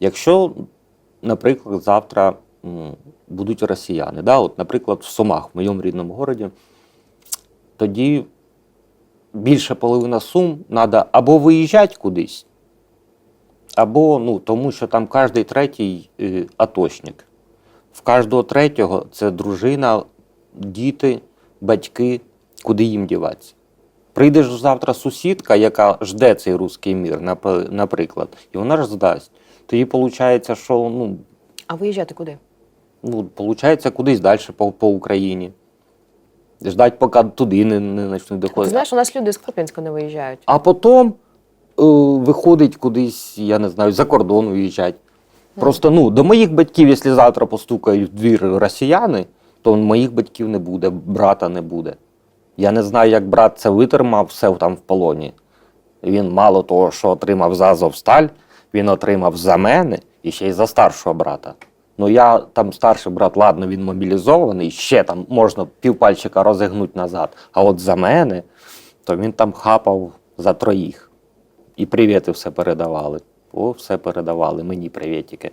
Якщо, наприклад, завтра будуть росіяни, да, от, наприклад, в Сумах, в моєму рідному городі, тоді більше половина сум треба або виїжджати кудись, або ну, тому що там кожен третій е, атошник. В кожного третього це дружина, діти, батьки, куди їм діватися. Прийде ж завтра сусідка, яка жде цей руський мір, наприклад, і вона ж здасть. Тоді виходить, що ну, А виїжджати куди? ну, виходить, кудись далі по, по Україні. Ждать, поки туди не, не почнуть Ти знаєш, у нас люди з Кропінська не виїжджають. А потім е, виходить кудись, я не знаю, за кордон уїжджать. Просто ну, до моїх батьків, якщо завтра постукають в двір росіяни, то моїх батьків не буде, брата не буде. Я не знаю, як брат це витримав все там в полоні. Він мало того, що отримав за Азовсталь, він отримав за мене і ще й за старшого брата. Ну я там старший брат, ладно, він мобілізований, ще там можна півпальчика розігнути назад. А от за мене, то він там хапав за троїх. І привіти все передавали. О, все передавали, мені привітики.